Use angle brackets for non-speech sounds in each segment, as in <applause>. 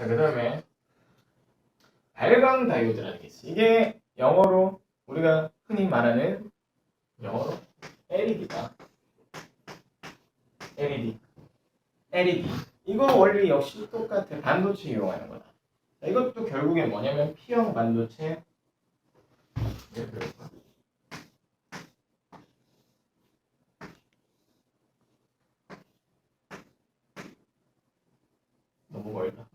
자, 그 다음에 발광 다이오드라는 게 있어. 이게 영어로 우리가 흔히 말하는 영어로 LED다. LED. LED. 이거 원리 역시 똑같아. 반도체 이용하는 거다. 자, 이것도 결국에 뭐냐면 P형 반도체. 이렇게 그려볼까? 너무 멀다.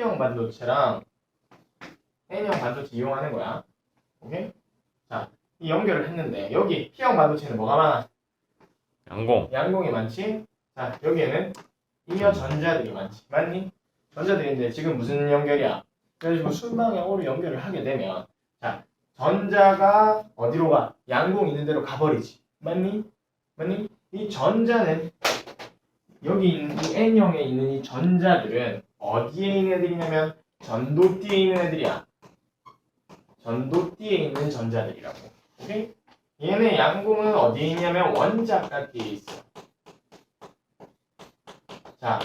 P형 반도체랑 N형 반도체 이용하는 거야. 오케이? 자, 이 연결을 했는데 여기 P형 반도체는 뭐가 많아? 양공. 양공이 많지? 자, 여기에는 이어 전자들이 많지. 맞니? 전자들인데 지금 무슨 연결이야? 그래가지고 순방향으로 연결을 하게 되면 자, 전자가 어디로 가? 양공 있는 데로 가버리지. 맞니? 맞니? 이 전자는 여기 있는 이 N형에 있는 이 전자들은 어디에 있는 애들이냐면 전도띠에 있는 애들이야. 전도띠에 있는 전자들이라고. 오케이? 얘네 양공은 어디에 있냐면 원자각기에 있어. 자,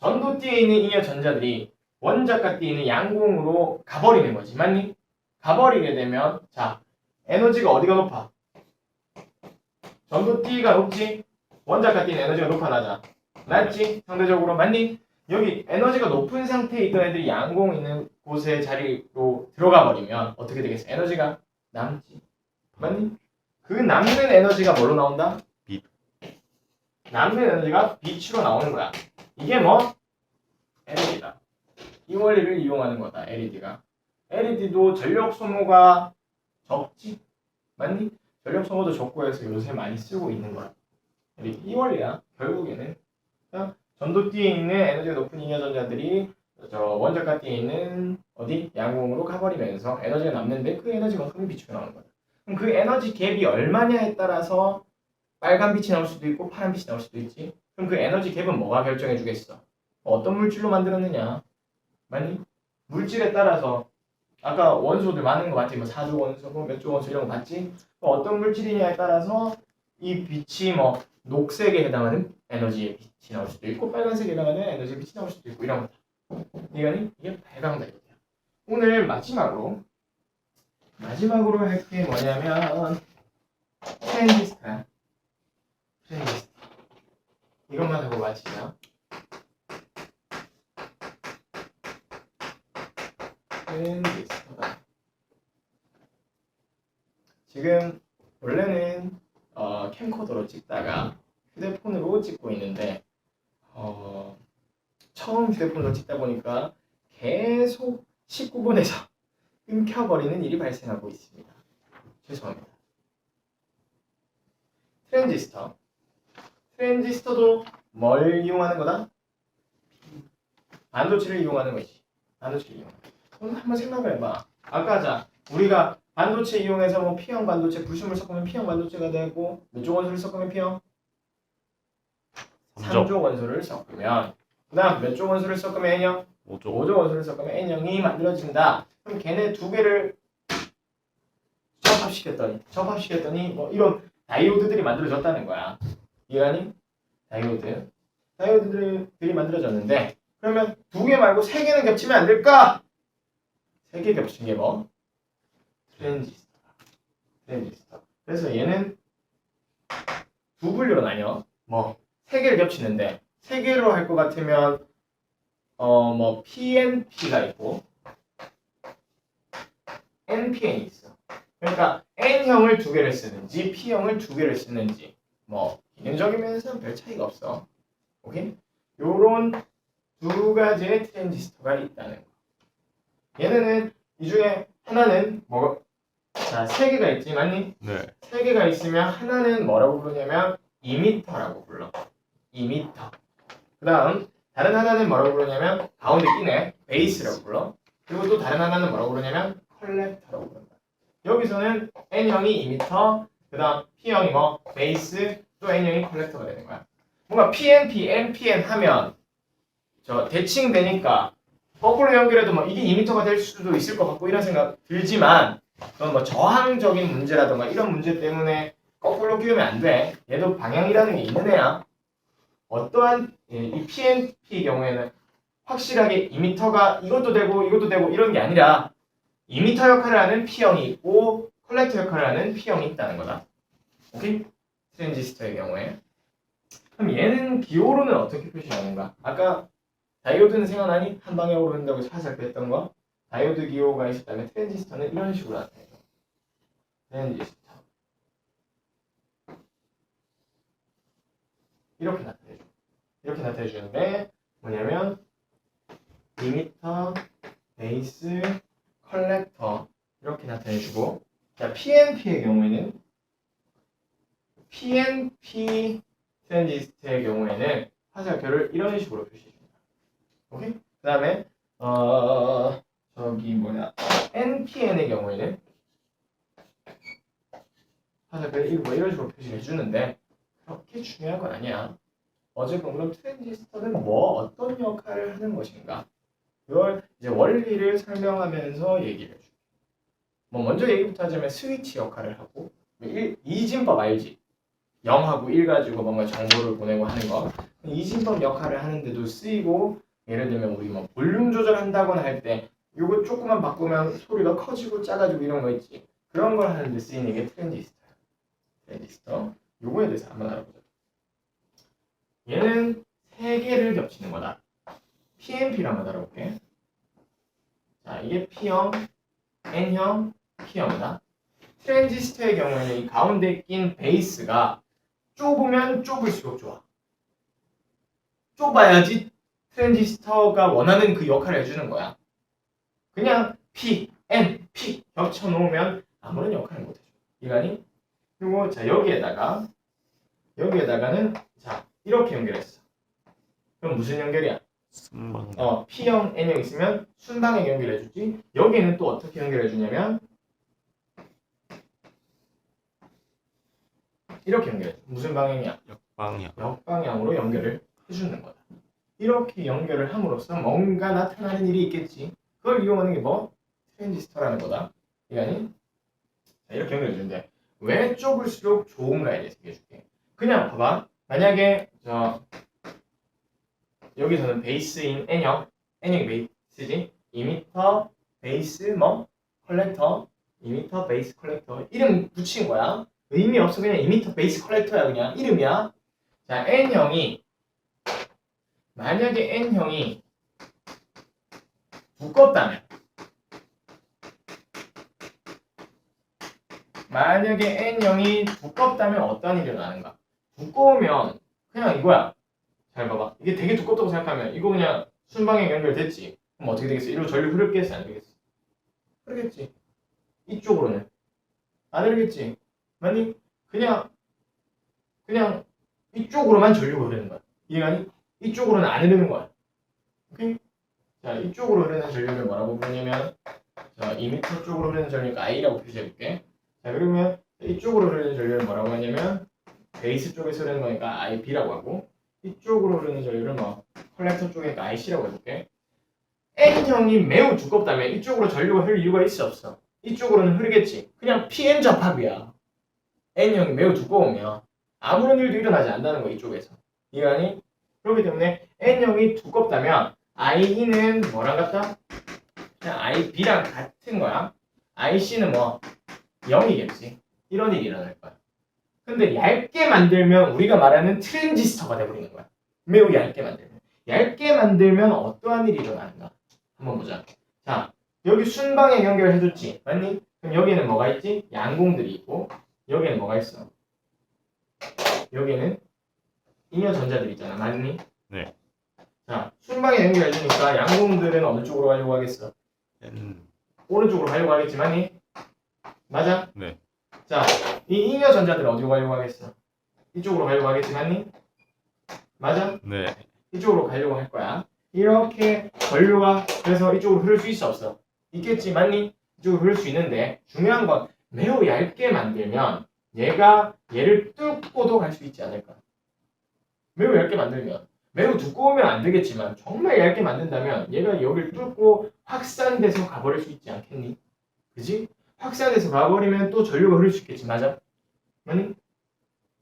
전도띠에 있는 이어 전자들이 원자각기에 있는 양공으로 가버리는 거지. 맞니? 가버리게 되면 자, 에너지가 어디가 높아? 전도띠가 높지? 원자각기는 에너지가 높아 낮아. 낮지? 상대적으로 맞니? 여기 에너지가 높은 상태에 있던 애들이 양공 있는 곳에 자리로 들어가 버리면 어떻게 되겠어? 에너지가 남지. 맞니? 그 남는 에너지가 뭘로 나온다? 빛. 남는 에너지가 빛으로 나오는 거야. 이게 뭐? LED다. 이 원리를 이용하는 거다. LED가. LED도 전력 소모가 적지? 맞니? 전력 소모도 적고 해서 요새 많이 쓰고 있는 거야. 이 원리야. 결국에는 자, 전도띠에 있는 에너지가 높은 이어전자들이 저 원자가 띠에 있는 어디 양공으로 가버리면서 에너지가 남는데 그 에너지만큼이 빛으로 나오는 거야. 그럼 그 에너지 갭이 얼마냐에 따라서 빨간 빛이 나올 수도 있고 파란 빛이 나올 수도 있지. 그럼 그 에너지 갭은 뭐가 결정해 주겠어? 어떤 물질로 만들었느냐? 맞니? 물질에 따라서 아까 원소들 많은 거 봤지? 뭐 사조 원소, 뭐 몇조 원소 이런 거 봤지? 그 어떤 물질이냐에 따라서 이 빛이 뭐 녹색에 해당하는 에너지의 빛이 나올 수도 있고 빨간색에 해당하는 에너지의 빛이 나올 수도 있고 이런 거다. 이거니 이게 발광다이오드야. 오늘 마지막으로 마지막으로 할 게 뭐냐면 트랜지스터야. 트랜지스터. 이것만 하고 마치자. 트랜지스터다. 지금 원래는 어, 캠코더로 찍다가 휴대폰으로 찍고 있는데 어, 처음 휴대폰으로 찍다 보니까 계속 19분에서 <laughs> 끊겨버리는 일이 발생하고 있습니다. 죄송합니다. 트랜지스터. 트랜지스터도 뭘 이용하는 거다? 반도체를 이용하는 거지. 반도체를 이용. 그럼 한번 생각을 해봐. 아까 자 우리가 반도체 이용해서 뭐 P형 반도체 불순물 섞으면 P형 반도체가 되고 몇조 원소를 섞으면 P형? 3조. 3조 원소를 섞으면 그 다음 몇조 원소를 섞으면 N형? 5조. 5조 원소를 섞으면 N형이 만들어진다. 그럼 걔네 두 개를 접합시켰더니 접합시켰더니 뭐 이런 다이오드들이 만들어졌다는 거야. 이해가니? 다이오드. 다이오드들이 만들어졌는데 그러면 두 개 말고 세 개는 겹치면 안 될까? 세 개 겹친 게 뭐? 트랜지스터. 트랜지스터. 그래서 얘는 두 분류로 나뉘어. 뭐 세 개를 겹치는데 세 개로 할 것 같으면 어 뭐 PNP가 있고 NPN이 있어. 그러니까 N형을 두 개를 쓰는지 P형을 두 개를 쓰는지 뭐 기능적인 면에서는 별 차이가 없어. 오케이? 요런 두 가지의 트랜지스터가 있다는 거. 얘네는 이 중에 하나는 뭐 자, 세 개가 있지, 맞니? 네. 세 개가 있으면 하나는 뭐라고 부르냐면 이미터라고 불러. 이미터. 그 다음 다른 하나는 뭐라고 부르냐면 가운데 끼네 베이스라고 불러. 그리고 또 다른 하나는 뭐라고 부르냐면 컬렉터라고 부른다. 여기서는 N형이 이미터, 그 다음 P형이 뭐 베이스, 또 N형이 컬렉터가 되는 거야. 뭔가 PNP, NPN 하면 저 대칭 되니까 거꾸로 연결해도 뭐 이게 이미터가 될 수도 있을 것 같고 이런 생각 들지만 그건 뭐 저항적인 문제라던가 이런 문제 때문에 거꾸로 끼우면 안 돼. 얘도 방향이라는 게 있는 애야. 어떠한 예, 이 PNP 경우에는 확실하게 2m가 이것도 되고 이것도 되고 이런 게 아니라 2m 역할을 하는 P형이 있고 컬렉터 역할을 하는 P형이 있다는 거다. 오케이? 트랜지스터의 경우에. 그럼 얘는 기호로는 어떻게 표시하는가? 아까 다이오드는 생각나니? 한 방에 오른다고 살짝 했던 거? 다이오드 기호가 있었다면 트랜지스터는 이런 식으로 나타내죠. 트랜지스터. 이렇게 나타내죠. 이렇게 나타내주는데 뭐냐면 리미터, 베이스, 컬렉터 이렇게 나타내주고 자 PNP의 경우에는 PNP 트랜지스터의 경우에는 화살표를 이런 식으로 표시해줍니다. 오케이? 그 다음에 어 저기 뭐냐 NPN의 경우에는 화살표를 이거 뭐 이런 식으로 표시를 해주는데 그렇게 중요한 건 아니야. 어쨌건 그럼 트랜지스터는 뭐 어떤 역할을 하는 것인가? 이걸 이제 원리를 설명하면서 얘기를 해줄게. 뭐 먼저 얘기부터 하자면 스위치 역할을 하고 일- 이진법 알지? 0하고 1 가지고 뭔가 정보를 보내고 하는 거 이진법 역할을 하는데도 쓰이고 예를 들면 우리 뭐 볼륨 조절한다거나 할 때 이거 조금만 바꾸면 소리가 커지고 작아지고 이런 거 있지? 그런 걸 하는데 쓰이는 게 트랜지스터야. 트랜지스터. 요거에 대해서 한번 알아보자. 얘는 세 개를 겹치는 거다. PNP를 한번 알아볼게. 자 이게 P형 N형 P형이다. 트랜지스터의 경우에는 이 가운데 낀 베이스가 좁으면 좁을수록 좋아. 좁아야지 트랜지스터가 원하는 그 역할을 해주는 거야. 그냥 P, N, P 겹쳐 놓으면 아무런 역할을 못 해줘. 이거니? 그리고 자 여기에다가 여기에다가는 자 이렇게 연결했어. 그럼 무슨 연결이야? 순방 어 P형, N형 있으면 순방향 연결해주지. 여기에는 또 어떻게 연결해주냐면 이렇게 연결해. 무슨 방향이야? 역방향 역방향으로 연결을 해주는 거다. 이렇게 연결을 함으로써 뭔가 나타나는 일이 있겠지. 그걸 이용하는 게 뭐? 트랜지스터라는 거다. 이거니? 자, 이렇게 연결해 주는데 왜 좁을수록 좋은 가에 대해서 얘기해 줄게. 그냥 봐봐. 만약에 저 여기 서는 베이스인 N형, N형이 베이스지. 2m 베이스 뭐 컬렉터, 2m 베이스 컬렉터 이름 붙인 거야. 의미 없어 그냥 2m 베이스 컬렉터야 그냥 이름이야. 자 N형이 만약에 N형이 두껍다면 만약에 N형이 두껍다면 어떤 일이 일어나는가? 두꺼우면 그냥 이거야. 잘 봐봐. 이게 되게 두껍다고 생각하면 이거 그냥 순방향 연결됐지. 그럼 어떻게 되겠어? 이리로 전류 흐르겠어? 안 되겠어? 흐르겠지. 이쪽으로는 안 흐르겠지. 맞니? 그냥 그냥 이쪽으로만 전류가 흐르는 거야. 이해가니? 이쪽으로는 안 흐르는 거야. 오케이? 자, 이쪽으로 흐르는 전류를 뭐라고 부르냐면 자, 2m 쪽으로 흐르는 전류가 I라고 표시해 볼게. 자, 그러면 이쪽으로 흐르는 전류를 뭐라고 하냐면 베이스 쪽에서 흐르는 거니까 IB라고 하고 이쪽으로 흐르는 전류를 뭐 컬렉터 쪽이니까 IC라고 해볼게. N형이 매우 두껍다면 이쪽으로 전류가 흐를 이유가 있어 없어? 이쪽으로는 흐르겠지. 그냥 PM 접합이야. N형이 매우 두꺼우면 아무런 일도 일어나지 않는다는 거 이쪽에서 이해가니? 그렇기 때문에 N형이 두껍다면 IE는 뭐랑 같다? 그냥 IB랑 같은 거야 IC는 뭐 0이겠지 이런 일이 일어날 거야 근데 얇게 만들면 우리가 말하는 트랜지스터가 돼버리는 거야 매우 얇게 만들면 얇게 만들면 어떠한 일이 일어나는가 한번 보자 자 여기 순방에 연결해줬지 맞니? 그럼 여기에는 뭐가 있지? 양공들이 있고 여기에는 뭐가 있어? 여기에는 잉여 전자들 있잖아, 맞니? 네. 자, 순방에 연결해 주니까 양공들은 어느 쪽으로 가려고 하겠어? N 오른쪽으로 가려고 하겠지, 맞니? 맞아? 네. 자, 이 잉여 전자들은 어디로 가려고 하겠어? 이쪽으로 가려고 하겠지, 맞니? 맞아? 네 이쪽으로 가려고 할 거야. 이렇게 전류가 그래서 이쪽으로 흐를 수 있어 없어? 있겠지, 맞니? 이쪽으로 흐를 수 있는데 중요한 건 매우 얇게 만들면 얘가 얘를 뚫고도 갈 수 있지 않을까? 매우 얇게 만들면 매우 두꺼우면 안 되겠지만 정말 얇게 만든다면 얘가 여기를 뚫고 확산돼서 가버릴 수 있지 않겠니? 그지? 확산돼서 가버리면 또 전류가 흐를 수 있겠지, 맞아? 맞니?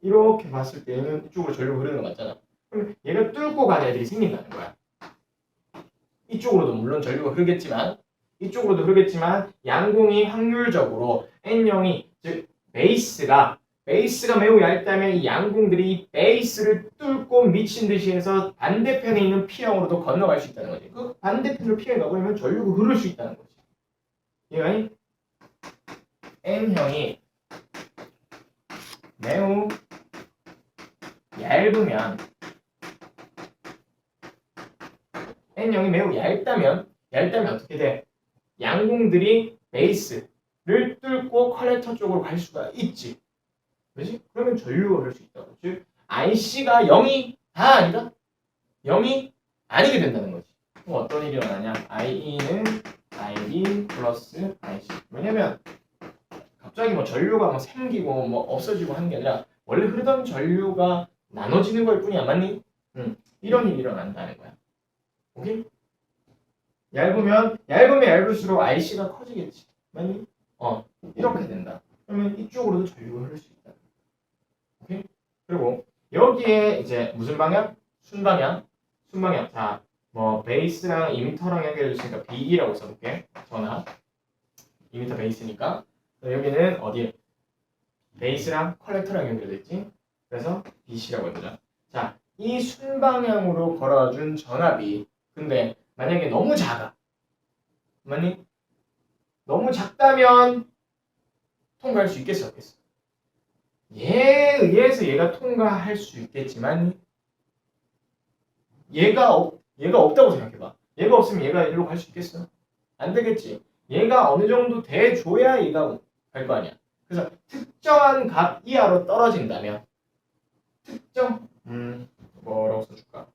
이렇게 봤을 때는 이쪽으로 전류가 흐르는 거 맞잖아. 그럼 얘가 뚫고 가는 애들이 생긴다는 거야. 이쪽으로도 물론 전류가 흐르겠지만 이쪽으로도 흐르겠지만 양궁이 확률적으로 N형이 즉 베이스가 베이스가 매우 얇다면 이 양궁들이 이 베이스를 뚫고 미친 듯이 해서 반대편에 있는 P형으로도 건너갈 수 있다는 거지. 그 반대편으로 P형이 가버리면 전류가 흐를 수 있다는 거지. 이거니 N형이 매우 얇으면 N형이 매우 얇다면 얇다면 어떻게 돼? 양궁들이 베이스를 뚫고 컬렉터 쪽으로 갈 수가 있지. 그지? 그러면 전류가 흐를 수 있다고. 즉 IC가 0이 다 아니다. 0이 아니게 된다는 거지. 그럼 어떤 일이 일어나냐? IE는 IB 플러스 IC. 왜냐면 갑자기 뭐 전류가 뭐 생기고 뭐 없어지고 하는 게 아니라 원래 흐르던 전류가 나눠지는 걸 뿐이야, 맞니? 응. 이런 일이 일어난다는 거야. 오케이? 얇으면 얇으면 얇을수록 IC가 커지겠지, 맞니? 어, 이렇게 된다. 그러면 이쪽으로도 전류가 흐를 수 있다. 그리고 여기에 이제 무슨 방향? 순방향, 순방향. 자, 뭐 베이스랑 2m랑 연결해 주시니까 BE라고 써볼게. 전압. 2m 베이스니까. 여기는 어디? 베이스랑 컬렉터랑 연결돼 있지. 그래서 BC라고 해보자. 자, 이 순방향으로 걸어준 전압이 근데 만약에 너무 작아. 맞니? 너무 작다면 통과할 수 있겠어, 없겠어? 얘에 의해서 얘가 통과할 수 있겠지만 얘가 없, 얘가 없다고 생각해봐. 얘가 없으면 얘가 일로 갈 수 있겠어? 안 되겠지. 얘가 어느 정도 돼줘야 얘가 갈 거 아니야. 그래서 특정한 값 이하로 떨어진다면 특정 음 뭐라고 써줄까?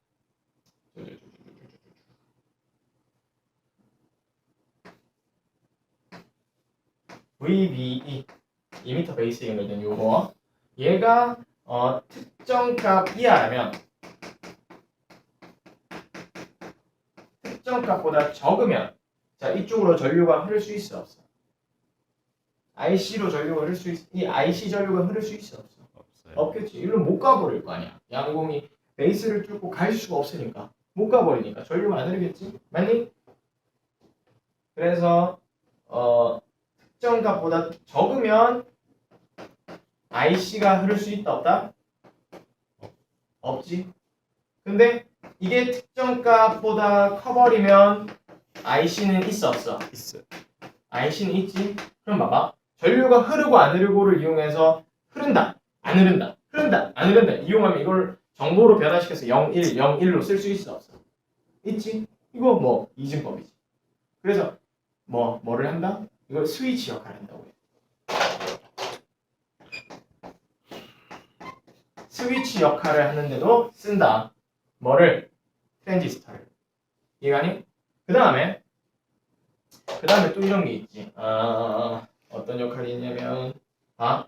VBE 2m 베이스에 연결된 요거 얘가 어, 특정 값 이하라면 특정 값보다 적으면 자 이쪽으로 전류가 흐를 수 있어 없어? IC로 전류가 흐를 수 있, 이 IC 전류가 흐를 수 있어 없어? 없어요. 없겠지. 일로 못 가버릴 거 아니야. 양공이 베이스를 뚫고 갈 수가 없으니까 못 가버리니까 전류가 안 흐르겠지. 맞니? 그래서 어, 특정 값보다 적으면 IC가 흐를 수 있다 없다? 없지. 근데 이게 특정 값보다 커버리면 IC는 있어 없어? 있어요. IC는 있지. 그럼 봐봐. 전류가 흐르고 안 흐르고를 이용해서 흐른다, 안 흐른다, 흐른다, 안 흐른다. 이용하면 이걸 정보로 변화시켜서 0, 1, 0, 1로 쓸 수 있어 없어? 있지. 이거 뭐 이진법이지. 그래서 뭐 뭐를 한다? 이걸 스위치 역할을 한다고 해. 스위치 역할을 하는데도 쓴다. 뭐를? 트랜지스터를. 이해가니? 그 다음에 그 다음에 또 이런 게 있지. 아, 어떤 역할이 있냐면, 아,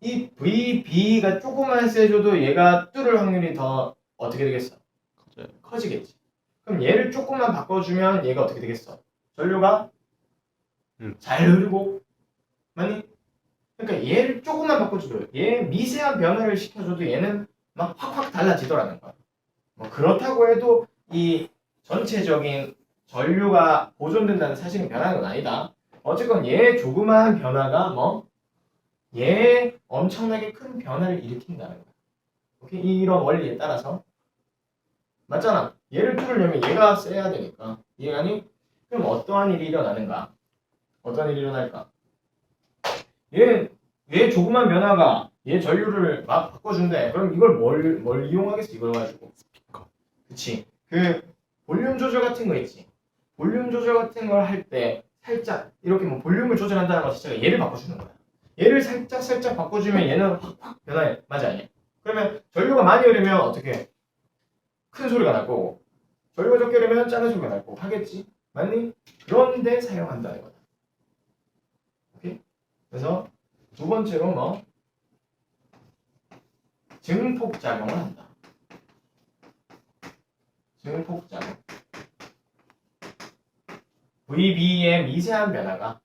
이 VB가 조금만 세줘도 얘가 뚫을 확률이 더 어떻게 되겠어? 커져요. 커지겠지. 그럼 얘를 조금만 바꿔주면 얘가 어떻게 되겠어? 전류가 음. 잘 흐르고, 맞니? 그러니까 얘를 조금만 바꿔줘도, 얘 미세한 변화를 시켜줘도 얘는 막 확확 달라지더라는 거야. 뭐 그렇다고 해도 이 전체적인 전류가 보존된다는 사실은 변하는 건 아니다. 어쨌건 얘 조그마한 변화가 뭐, 얘 엄청나게 큰 변화를 일으킨다는 거야. 오케이? 이런 원리에 따라서. 맞잖아. 얘를 뚫으려면 얘가 세야 되니까. 이해가니? 그럼 어떠한 일이 일어나는가? 어떤 일이 일어날까? 얘, 얘 조그만 변화가 얘 전류를 막 바꿔준대. 그럼 이걸 뭘, 뭘 이용하겠어? 이걸 가지고. 스피커. 그치. 그 볼륨 조절 같은 거 있지. 볼륨 조절 같은 걸 할 때 살짝 이렇게 뭐 볼륨을 조절한다는 것 자체가 얘를 바꿔주는 거야. 얘를 살짝 살짝 바꿔주면 얘는 확확 변화해. 맞아 아니야? 그러면 전류가 많이 흐르면 어떻게? 큰 소리가 날 거고 전류가 적게 흐르면 작은 소리가 날 거고 하겠지? 맞니? 그런데 사용한다는 거다. 그래서 두 번째로 뭐 증폭 작용을 한다. 증폭 작용. VB의 미세한 변화가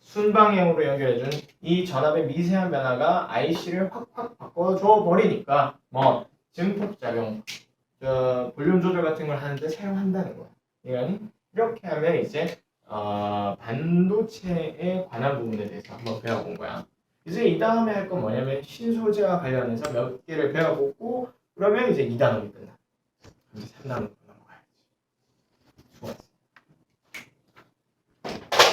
순방향으로 연결해준 이 전압의 미세한 변화가 IC를 확확 바꿔줘 버리니까 뭐 증폭 작용, 저 볼륨 조절 같은 걸 하는데 사용한다는 거야. 이해가니? 이렇게 하면 이제 어, 반도체에 관한 부분에 대해서 한번 배워본 거야. 이제 이 다음에 할 건 뭐냐면 신소재와 관련해서 몇 개를 배워보고 그러면 이제 2단원이 끝나. 이제 3단원